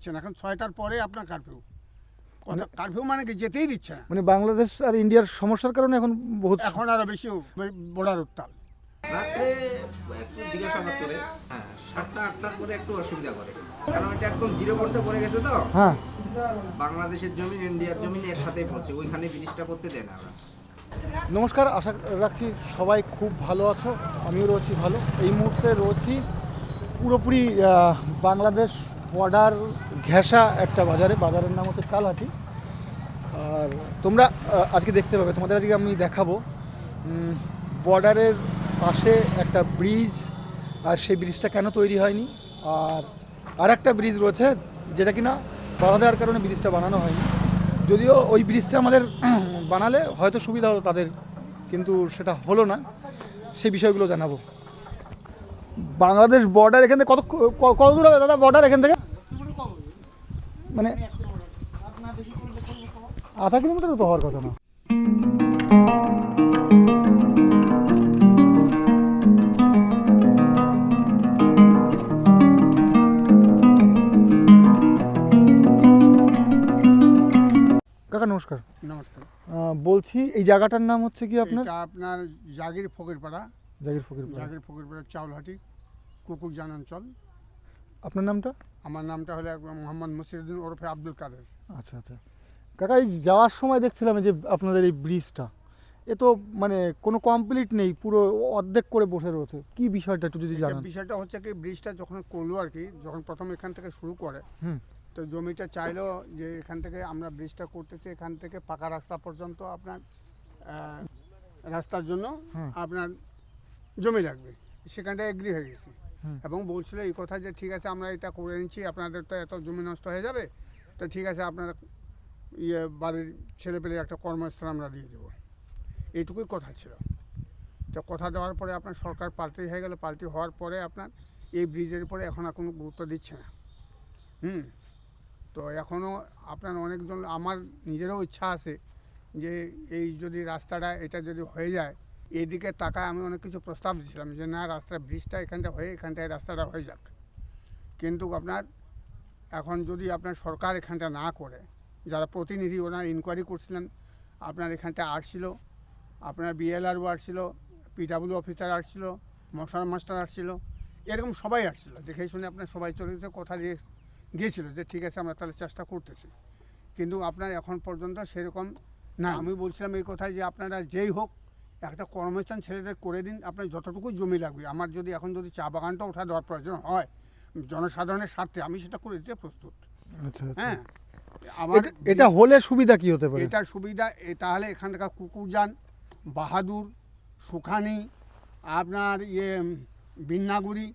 দিচ্ছে না এখন ছয়টার পরে আপনার কারফিউ কারফিউ মানে কি? যেতেই দিচ্ছে না। মানে বাংলাদেশ আর ইন্ডিয়ার সমস্যার কারণে এখন বহুত এখন আরও বেশি বোর্ডার উত্তাল। রাত্রে একটু জিজ্ঞাসাবাদ করে হ্যাঁ সাতটা আটটার পরে একটু অসুবিধা করে। কারণ এটা একদম জিরো পয়েন্টে পড়ে গেছে তো। হ্যাঁ। বাংলাদেশের জমিন ইন্ডিয়ার জমিন এর সাথেই পড়ছে। ওইখানে ব্রিজটা করতে দেয় না ওরা। নমস্কার আশা রাখছি সবাই খুব ভালো আছো। আমিও রয়েছি ভালো। এই মুহূর্তে রয়েছি পুরোপুরি বাংলাদেশ বর্ডার ঘেঁষা একটা বাজারে, বাজারের নাম হচ্ছে চালহাটি আর তোমরা আজকে দেখতে পাবে, তোমাদের আজকে আমি দেখাবো বর্ডারের পাশে একটা ব্রিজ, আর সেই ব্রিজটা কেন তৈরি হয়নি? আর আর একটা ব্রিজ রয়েছে, যেটা কিনা বাধা দেওয়ার কারণে ব্রিজটা বানানো হয়নি। যদিও ওই ব্রিজটা আমাদের বানালে হয়তো সুবিধা হতো তাদের, কিন্তু সেটা হলো না। সেই বিষয়গুলো জানাব। বাংলাদেশ বর্ডার এখান থেকে কত কত দূর হবে দাদা বর্ডার এখান থেকে? মানে আধা কিলোমিটারও তো হওয়ার কথা না। কাকা নমস্কার। নমস্কার। বলছি এই জায়গাটার নাম হচ্ছে কি আপনার? এটা আপনার জাগির ফকিরপাড়া। জাগির ফকির জাগির ফকিরপাড়া চাউলহাটি কুকুর জান অঞ্চল। আপনার নামটা? আমার নামটা হলো মোহাম্মদ মুসিরুদ্দিন ওরফে আব্দুল কাদের। আচ্ছা আচ্ছা। কাকা এই যাওয়ার সময় দেখছিলাম যে আপনাদের এই ব্রিজটা এ তো মানে কোনো কমপ্লিট নেই পুরো অর্ধেক করে বসে রয়েছে। কি বিষয়টা একটু যদি জানান। বিষয়টা হচ্ছে কি ব্রিজটা যখন করল আর কি যখন প্রথম এখান থেকে শুরু করে হুম। তো জমিটা চাইলো যে এখান থেকে আমরা ব্রিজটা করতেছি এখান থেকে পাকা রাস্তা পর্যন্ত আপনার রাস্তার জন্য আপনার জমি লাগবে। সেখানটা এগ্রি হয়ে গেছি। এবং বলছিল, এই কথা যে ঠিক আছে, আমরা এটা করে নিচ্ছি, আপনাদের তো এত জমি নষ্ট হয়ে যাবে, তো ঠিক আছে, আপনার ইয়ে বাড়ির ছেলে পেলে একটা কর্মস্থল আমরা দিয়ে দেবো। এইটুকুই কথা ছিল। তো কথা দেওয়ার পরে আপনার সরকার পাল্টি হয়ে গেল, পাল্টি হওয়ার পরে আপনার এই ব্রিজের উপরে এখন আর কোনো গুরুত্ব দিচ্ছে না। হুম? তো এখনও আপনার অনেকজন, আমার নিজেরও ইচ্ছা আছে যে এই যদি রাস্তাটা, এটা যদি হয়ে যায় এদিকে টাকা আমি অনেক কিছু প্রস্তাব দিয়েছিলাম যে, না রাস্তা ব্রিজটা এখানটা হয়ে এখানটায় রাস্তাটা হয়ে যাক। কিন্তু আপনার এখন যদি আপনার সরকার এখানটা না করে, যারা প্রতিনিধি ওনার ইনকোয়ারি করছিলেন, আপনার এখানটা আসছিল আপনার বিএলআরও আসছিল পিডাব্লিউ অফিসার আসছিল মশার মাস্টার আসছিল এরকম সবাই আসছিল দেখে শুনে আপনার সবাই চলে গেছে, কথা দিয়ে গিয়েছিল যে, ঠিক আছে, আমরা তাহলে চেষ্টা করতেছি। কিন্তু আপনার এখন পর্যন্ত সেরকম না। আমি বলছিলাম এই কথায় যে, আপনারা যেই হোক একটা কর্মস্থান ছেলেদের করে দিন আপনার যতটুকু জমি লাগবে। আমার যদি এখন যদি চা বাগানটা ওঠা দেওয়ার প্রয়োজন হয় জনসাধারণের স্বার্থে আমি সেটা করে দিতে প্রস্তুত। আচ্ছা আচ্ছা। হ্যাঁ আমার এটা- হলে সুবিধা কি হতে পারে? এটার সুবিধা তাহলে এখানকার কুকুরজান বাহাদুর সুখানি আপনার ইয়ে বিন্নাগুড়ি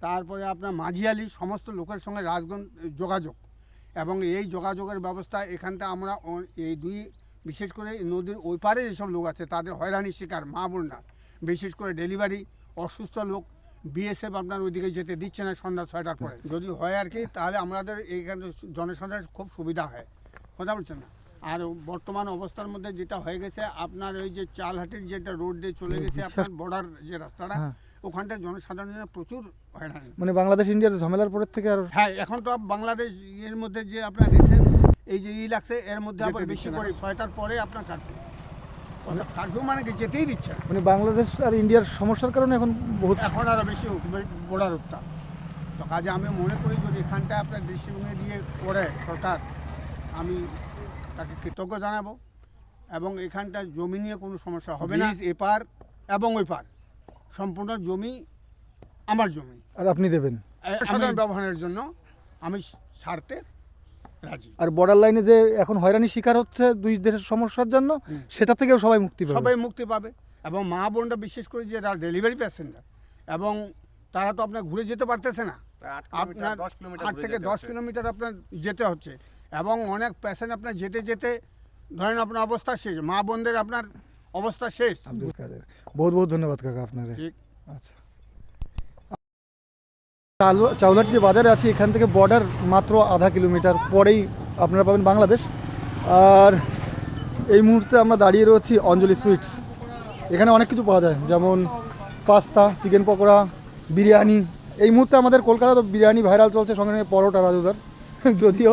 তারপরে আপনার মাঝিয়ালি সমস্ত লোকের সঙ্গে রাজগঞ্জ যোগাযোগ। এবং এই যোগাযোগের ব্যবস্থা এখানটা আমরা এই দুই বিশেষ করে নদীর ওই পারে যেসব লোক আছে তাদের হয়রানির শিকার মা বোনরা বিশেষ করে ডেলিভারি অসুস্থ লোক বিএসএফ আপনার ওইদিকে যেতে দিচ্ছে না সন্ধ্যা ছয়টার পরে। যদি হয় আর কি তাহলে আমাদের এইখানে জনসাধারণের খুব সুবিধা হয়। কথা বলছেন না? আর বর্তমান অবস্থার মধ্যে যেটা হয়ে গেছে আপনার ওই যে চালহাটির যেটা রোড দিয়ে চলে গেছে আপনার বর্ডার যে রাস্তাটা হ্যাঁ। ওখানটায় জনসাধারণের প্রচুর হয়রানি। মানে বাংলাদেশ ইন্ডিয়ার ঝামেলার পরের থেকে আর হ্যাঁ এখন তো বাংলাদেশ এর মধ্যে যে আপনার রিসেন্ট এই যে ই লাগছে এর মধ্যে আবার বেশি করে ছয়টার পরে আপনার কাটবে। কাটবেও মানে কি? যেতেই দিচ্ছে মানে বাংলাদেশ আর ইন্ডিয়ার সমস্যার কারণে এখন বহুত এখন আরও বেশি বোর্ডার উত্তাপ তো কাজে আমি মনে করি যদি এখানটা আপনার দৃষ্টিভঙ্গি দিয়ে করে সরকার আমি তাকে কৃতজ্ঞ জানাব। এবং এখানটা জমি নিয়ে কোনো সমস্যা হবে না। এপার। এবং ওই পার সম্পূর্ণ জমি আমার জমি। আর আপনি দেবেন। সাধারণ ব্যবহারের জন্য আমি রাজি আর বর্ডার লাইনে যে এখন হয়রানি শিকার হচ্ছে দুই দেশের সমস্যার জন্য সেটা থেকেও সবাই মুক্তি পাবে। সবাই মুক্তি পাবে। এবং মা বোনরা বিশেষ করে যে যারা ডেলিভারি প্যাসেঞ্জার এবং তারা তো আপনার ঘুরে যেতে পারতেছে না। আপনার আট থেকে দশ কিলোমিটার আপনার যেতে হচ্ছে। এবং অনেক প্যাসেঞ্ট আপনার যেতে যেতে ধরেন আপনার অবস্থা শেষ মা বোনদের আপনার অবস্থা শেষ। আব্দুল কাদের বহুত বহুত ধন্যবাদ কাকা আপনাদের ঠিক। আচ্ছা। চাউলার যে বাজারে আছে এখান থেকে বর্ডার মাত্র আধা কিলোমিটার পরেই আপনারা পাবেন বাংলাদেশ। আর এই মুহূর্তে আমরা দাঁড়িয়ে রয়েছি অঞ্জলি সুইটস। এখানে অনেক কিছু পাওয়া যায় যেমন পাস্তা চিকেন পকোড়া বিরিয়ানি। এই মুহূর্তে আমাদের কলকাতা তো বিরিয়ানি ভাইরাল চলছে সঙ্গে সঙ্গে পরোটা রাজুদার। যদিও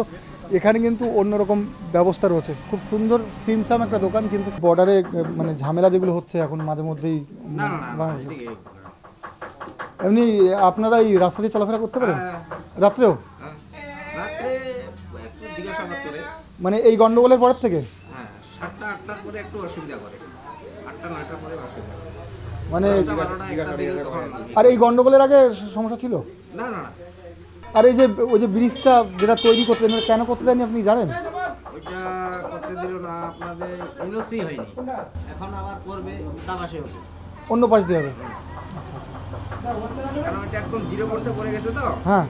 এখানে কিন্তু অন্যরকম ব্যবস্থা রয়েছে। খুব সুন্দর সিমসাম একটা দোকান কিন্তু বর্ডারে মানে ঝামেলা যেগুলো হচ্ছে এখন মাঝে মধ্যেই না না না, না বাংলাদেশে। এদিকে এমনি আপনারা এই রাস্তা দিয়ে চলাফেরা করতে পারেন? হ্যাঁ, রাত্রেও? হ্যাঁ। রাত্রে একটু জিজ্ঞাসাবাদ করে মানে এই গন্ডগোলের পরের থেকে? হ্যাঁ মানে আর এই গন্ডগোলের আগে সমস্যা ছিল? না না না। আর এই যে ওই যে ব্রিজটা যেটা তৈরি করতে দেন, কেন করতে দেননি আপনি জানেন? ওইটা করতে দিল না আপনাদের এনওসি হয়নি। এখন আবার করবে উল্টা পাশে হবে। অন্য পাশ দিয়ে হবে? কারণ এটা একদম জিরো পয়েন্টে পড়ে গেছে তো। হ্যাঁ।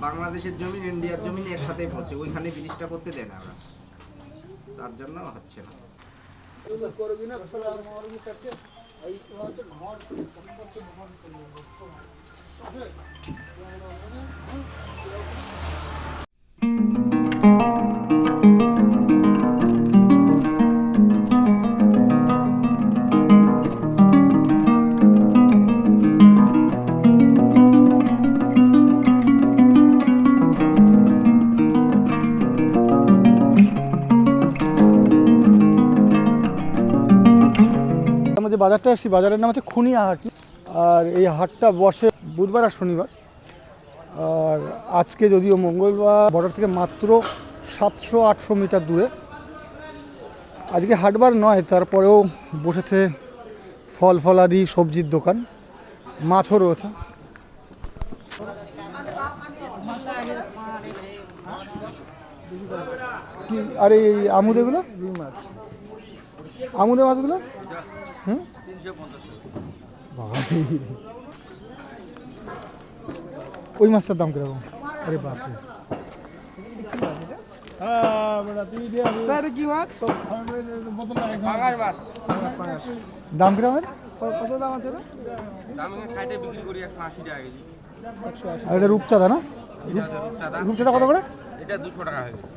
বাংলাদেশের জমিন ইন্ডিয়ার জমিন এর সাথেই পড়ছে ওইখানে জিনিসটা করতে দেয় না ওরা। তার জন্য হচ্ছে না। আমরা বাজারটা এসেছি বাজারের নাম হচ্ছে খুনিয়া হাট আর এই হাটটা বসে বুধবার আর শনিবার। আর আজকে যদিও মঙ্গলবার, বর্ডার থেকে মাত্র সাতশো আটশো মিটার দূরে। আজকে হাটবার নয়, তারপরেও বসেছে ফল ফলাদি, সবজির দোকান, মাছও রয়েছে। কি, আর এই আমুদেগুলো মাছ। আমুদে মাছগুলো? হুম? ওই মাছটার দাম কীরকম? আরে বাপরে। দাম কীরকম এর? আর এটা রূপচাঁদা না? রূপচাঁদা কত করে? এটা দুশো টাকা হয়ে গেছে।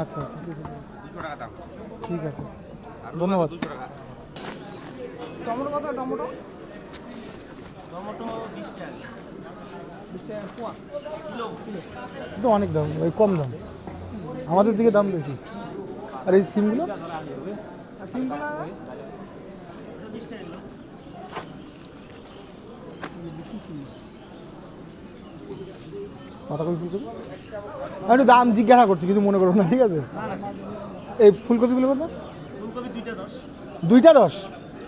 আচ্ছা আচ্ছা। দুশো টাকা দাম। ঠিক আছে। ধন্যবাদ। দুশো টাকা। তো অনেক দাম ওই কম দাম। আমাদের দিকে দাম বেশি। আর এই সিমগুলো? পাতাকপি ফুলকপি? আমি একটু দাম জিজ্ঞাসা করছি কিছু মনে করো না ঠিক আছে। এই ফুলকপিগুলো কত? দুইটা দশ।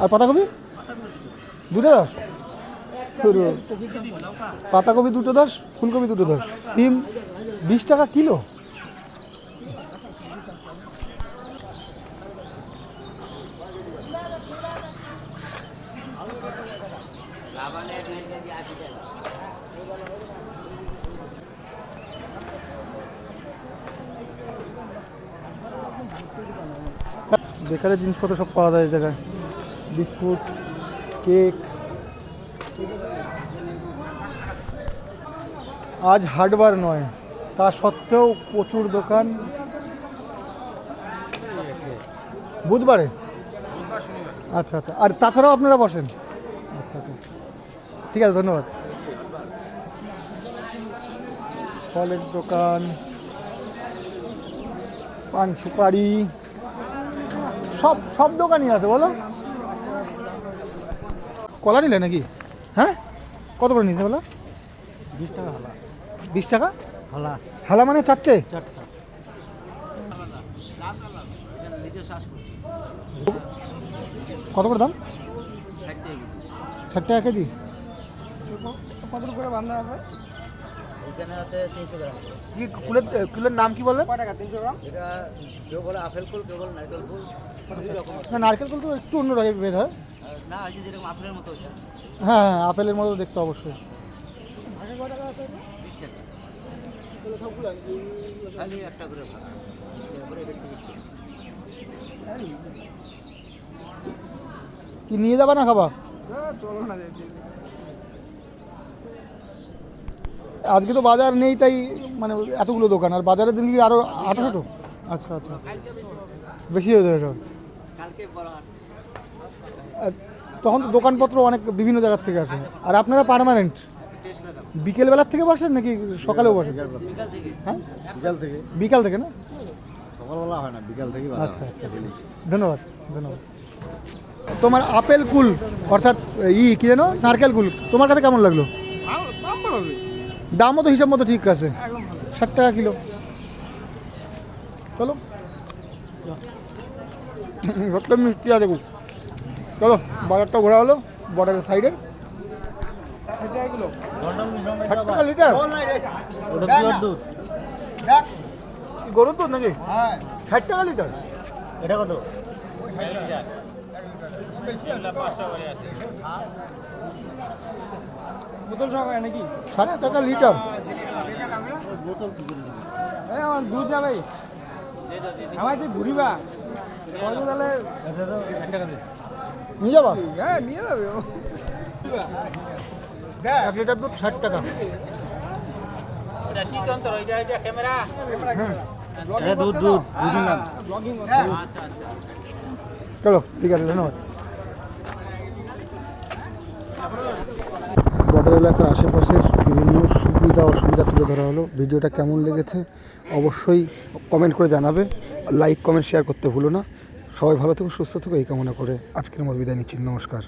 আর পাতাকপি? দুটো দশ? পাতাকপি দুটো দশ, ফুলকপি দুটো দশ। সিম বিশ টাকা কিলো? বেকারের জিনিসপত্র সব পাওয়া যায় এই জায়গায়। Biscuit, cake. আজ হাটবার নয়, তা সত্ত্বেও প্রচুর দোকান। বুধবারে? আচ্ছা আচ্ছা। আর তাছাড়াও আপনারা বসেন। আচ্ছা আচ্ছা। ঠিক আছে, ধন্যবাদ। ফলের দোকান, পান সুপারি। সব সব দোকানই আছে বলো। কলা নিলে নাকি? হ্যাঁ? কত করে নিতে বলো? বিশ টাকা হালা। বিশ টাকা? হালা। হালা মানে চারটে? চারটা। কত করে দাম? ষাট টাকা কেজি? কত করে বান্ধা আছে? এখানে আছে তিনশো গ্রাম। কি কুলের কুলের নাম কি বললেন কয় টাকা? তিনশো গ্রাম? এটা কেউ বলে আপেল কেউ বলে নারকেল ফুল না নারকেল কুল তো একটু অন্য রকম বের হয়। না যেরকম আপেলের মতো হ্যাঁ হ্যাঁ আপেলের মতো দেখতে অবশ্যই। খালি একটা করে। কি নিয়ে যাবা না খাবা? চলো না আজকে তো বাজার নেই তাই মানে এতগুলো দোকান আর বাজারের দিন কি আরও আটো ছোটো আচ্ছা আচ্ছা। বেশি হয়ে যাবে তখন তো দোকানপত্র অনেক বিভিন্ন জায়গার থেকে আসে। আর আপনারা পার্মানেন্ট বিকেলবেলার থেকে বসেন নাকি সকালেও বসেন? হ্যাঁ? বিকাল থেকে বিকাল থেকে না? সকালবেলা হয় না বিকাল থেকে আচ্ছা আচ্ছা। ধন্যবাদ ধন্যবাদ। তোমার আপেল কুল অর্থাৎ ই কি যেন? নারকেল কুল তোমার কাছে কেমন লাগল? দামও তো হিসাব মতো ঠিক আছে। ষাট টাকা কিলো। চলো। সত্যি মিষ্টি আছে খুব। চলো বাজারটা ঘোরা হলো বর্ডারের সাইডে। ষাট টাকা লিটার। গরুর দুধ নাকি? ষাট টাকা লিটার। এটা কত? বোতল সহ হয় নাকি? ষাট টাকা লিটার। আমার দুধ যাবে। আমার যে ঘুরিবা তাহলে? নিয়ে যাবা? হ্যাঁ নিয়ে যাবে ও। এক লিটার দুধ ষাট টাকা। দুধ দুধ চলো ঠিক আছে ধন্যবাদ। বর্ডার এলাকার আশেপাশের বিভিন্ন সুবিধা অসুবিধা তুলে ধরা হলো। ভিডিওটা কেমন লেগেছে অবশ্যই কমেন্ট করে জানাবে। লাইক কমেন্ট শেয়ার করতে ভুলো না। সবাই ভালো থেকো, সুস্থ থেকো, এই কামনা করে আজকের মতো বিদায় নিচ্ছি। নমস্কার।